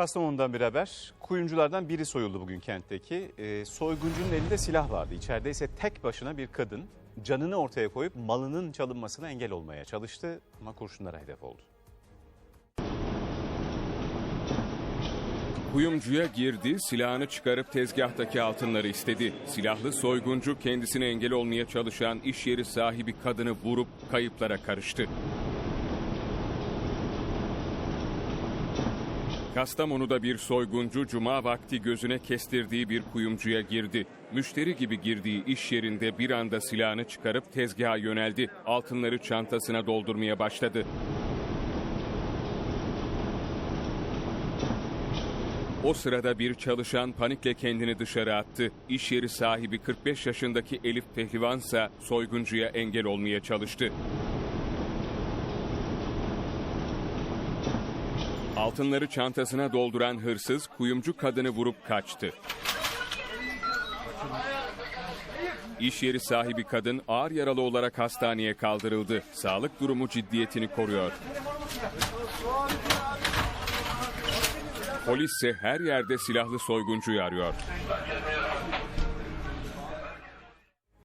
Kastamonu'dan bir haber. Kuyumculardan biri soyuldu bugün kentteki. Ee, soyguncunun elinde silah vardı. İçeride ise tek başına bir kadın canını ortaya koyup malının çalınmasına engel olmaya çalıştı ama kurşunlara hedef oldu. Kuyumcuya girdi, silahını çıkarıp tezgahtaki altınları istedi. Silahlı soyguncu kendisine engel olmaya çalışan iş yeri sahibi kadını vurup kayıplara karıştı. Kastamonu'da bir soyguncu cuma vakti gözüne kestirdiği bir kuyumcuya girdi. Müşteri gibi girdiği iş yerinde bir anda silahını çıkarıp tezgaha yöneldi. Altınları çantasına doldurmaya başladı. O sırada bir çalışan panikle kendini dışarı attı. İş yeri sahibi 45 yaşındaki Elif Pehlivansa soyguncuya engel olmaya çalıştı. Altınları çantasına dolduran hırsız kuyumcu kadını vurup kaçtı. İş yeri sahibi kadın ağır yaralı olarak hastaneye kaldırıldı. Sağlık durumu ciddiyetini koruyor. Polis ise her yerde silahlı soyguncuyu arıyor.